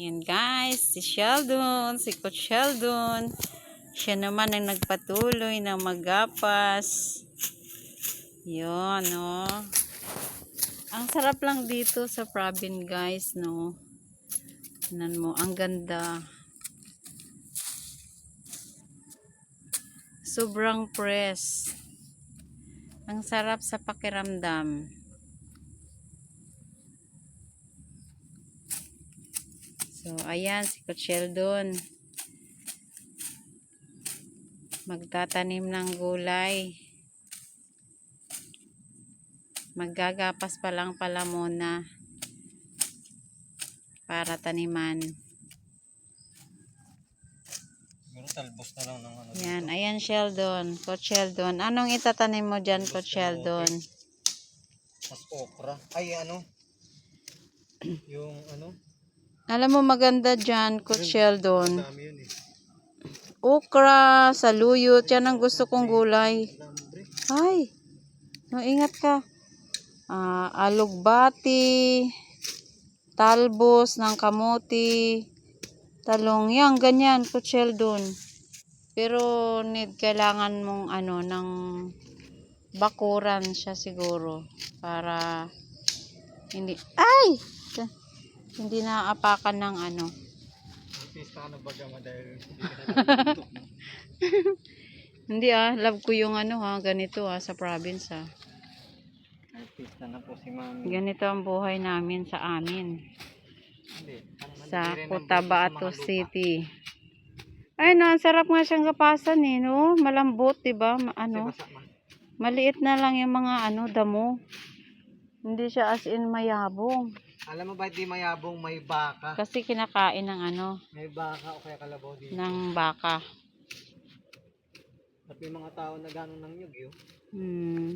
Ayan guys, si Sheldon, si Coach Sheldon. Siya naman ang nagpatuloy na magapas. Yun, no. Ang sarap lang dito sa Pravin guys, no. Tingnan mo, ang ganda. Sobrang press. Ang sarap sa pakiramdam. So, ayan, si Coach Sheldon. Magtatanim ng gulay. Maggagapas pa lang pala muna. Para taniman. Siguro talbos na lang ng ano. Yan, ayan Sheldon. Coach Sheldon. Anong itatanim mo dyan, Coach Sheldon? Mas okra. Ay, ano? Yung ano? Alam mo maganda dyan, Coach Sheldon. Eh. Okra, saluyot. Yan ang gusto kong gulay. Ay, no, ingat ka. Ah, alugbati, talbos ng kamuti, talong, yan, ganyan, Sheldon. Pero need kailangan mong ano, ng bakuran siya siguro para hindi, ay! Hindi naaapakan ng ano. Ka na baga dahil hindi na ah, love ko yung ano ha, ganito ah, sa province ah. Artista na po si Mami. Ganito ang buhay namin sa amin. Hindi. Sa Cotabato. City. Ay na, ang sarap nga siyang kapasan eh, no? Malambot, 'di ba? Ma- Ano? Maliit na lang yung mga ano damo. Hindi siya as in mayabong. Alam mo ba di mayabong may baka? Kasi kinakain ng ano, May baka o kaya kalabaw dito. ng baka. At may mga tao na gano'n ng nyug yun. Hmm.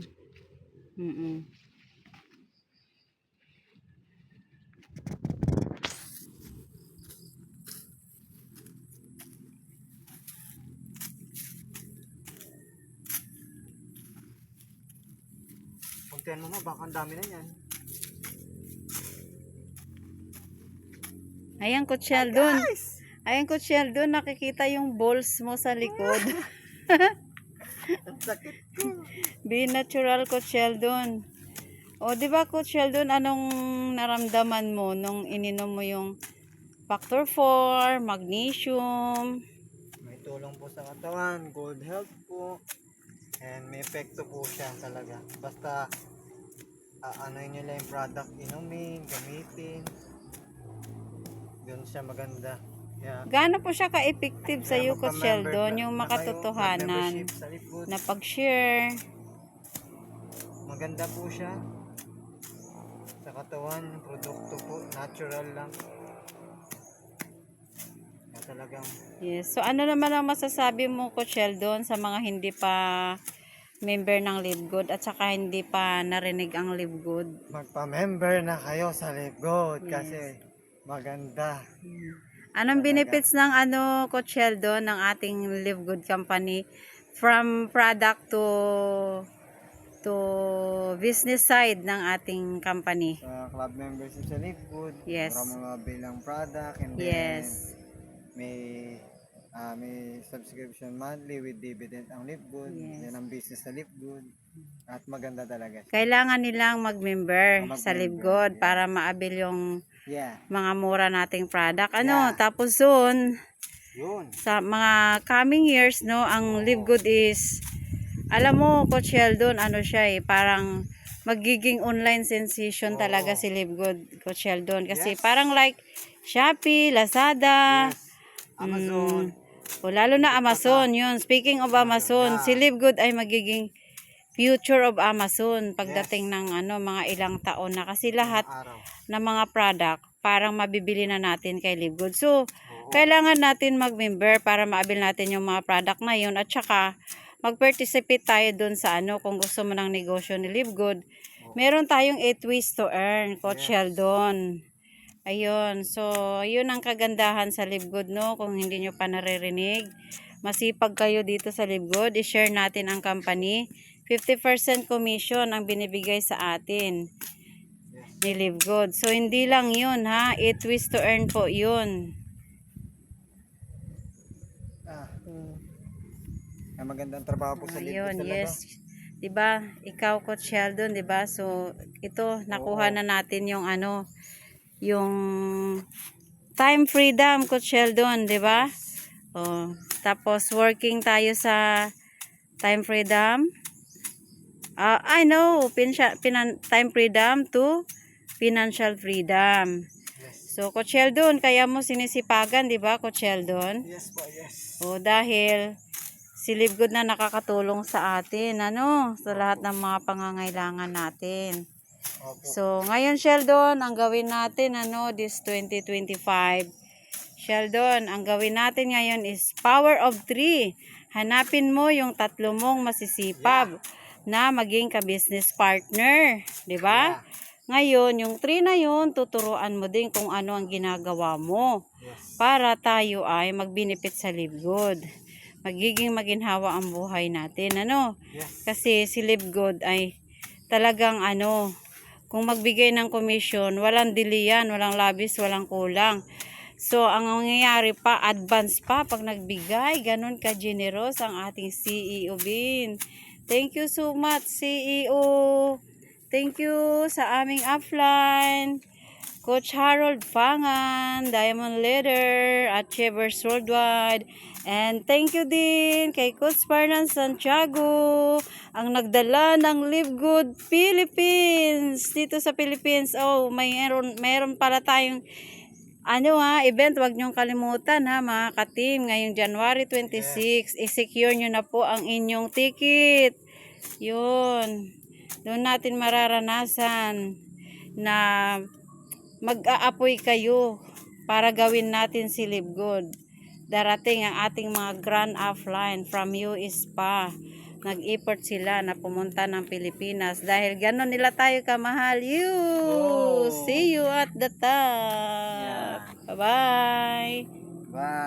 Mm Puntihan mo ma, baka ang dami na yan. Ayan, Coach Sheldon. Ayan, Coach Sheldon, nakikita yung balls mo sa likod. Be natural, Coach Sheldon. O, di ba, Coach Sheldon, anong naramdaman mo nung ininom mo yung Factor 4, magnesium? May tulong po sa katawan, good health po. And may epekto po siya talaga. Basta uh, ano nyo lang yung product inumin, gamitin. Doon siya maganda. Kaya, Gaano po siya ka-effective sa iyo, Coach Sheldon, na- yung na makatotohanan na pag-share? Maganda po siya. Sa katawan, produkto po, natural lang. Kaya talagang Yes. So, ano naman ang masasabi mo, Coach Sheldon, sa mga hindi pa member ng Live Good at saka hindi pa narinig ang Live Good? magpa-member na kayo sa Livegood kasi maganda. Anong benefits ng ano, Coach Sheldon, ng ating Live Good Company from product to to business side ng ating company? Sa club membership sa Livegood, Yes. mura mga bilang product and then Yes. may ah, may subscription monthly with dividend ang Livegood. Yes. Yan ang business sa Livegood. At maganda talaga. Kailangan nilang mag-member Mag-member, sa Live Good yeah. para maabil yung Yeah, mga mura nating product. Ano, Yeah. tapos soon, yun. sa mga coming years, no, ang Live Good is, alam mo, Coach Sheldon, ano siya eh, parang magiging online sensation Oo. talaga si Live Good, Coach Sheldon. Kasi Yes. parang like Shopee, Lazada, Yes. Amazon. o lalo na Amazon, yun. Speaking of Amazon, Yeah. si Live Good ay magiging future of Amazon pagdating ng ano mga ilang taon na kasi lahat araw. ng mga product parang mabibili na natin kay Live Good. So, Oo. kailangan natin mag-member para maabil natin yung mga product na yun at saka mag-participate tayo dun sa ano kung gusto mo ng negosyo ni Live Good. Meron tayong 8 ways to earn, Coach Yes. Sheldon. Ayun. So, yun ang kagandahan sa Live Good, no? Kung hindi nyo pa naririnig, masipag kayo dito sa Live Good. I-share natin ang company. 50% commission ang binibigay sa atin. Ni Live Good. So, hindi lang yun ha. It twist to earn po yun. Ah. Ang magandang trabaho po sa libre Ayun, talaga. yes. 'Di ba? Ikaw Coach Sheldon, 'di ba? So ito nakuha na natin yung ano, yung time freedom Coach Sheldon, 'di ba? Oh, tapos working tayo sa time freedom. Ah, I know, pinan, time freedom to financial freedom. Yes. So Coach Sheldon, kaya mo sinisipagan, 'di ba, Coach Sheldon? Yes po, yes. O dahil si Live Good na nakakatulong sa atin, ano, sa lahat ng mga pangangailangan natin. Opo. So, ngayon Sheldon, ang gawin natin, ano, this 2025, Sheldon, ang gawin natin ngayon is power of three. Hanapin mo yung tatlo mong masisipag na maging ka-business partner. 'di ba? Ngayon, yung three na yun, tuturuan mo din kung ano ang ginagawa mo Yes. para tayo ay mag-benefit sa Live Good. Magiging maginhawa ang buhay natin, ano? Yes. Kasi si Live Good ay talagang ano, kung magbigay ng commission, walang dili yan, walang labis, walang kulang. So, ang mangyayari pa, advance pa pag nagbigay, ganun ka-generous ang ating CEO Bin. Thank you so much, CEO. Thank you sa aming upline. Coach Harold Fangan, Diamond Leader, Achievers Worldwide. And thank you din kay Coach Fernan Santiago, ang nagdala ng Live Good Philippines dito sa Philippines. Oh, mayroon, mayroon pala tayong ano ha, event, wag niyong kalimutan ha mga ka-team. Ngayong January 26, i-secure nyo na po ang inyong ticket. Yun. Doon natin mararanasan na mag-aapoy kayo para gawin natin si Live Good. Darating ang ating mga grand offline from US pa. Nag-effort sila na pumunta ng Pilipinas dahil gano'n nila tayo kamahal. You! Oh. See you at the top! Bye-bye! Bye.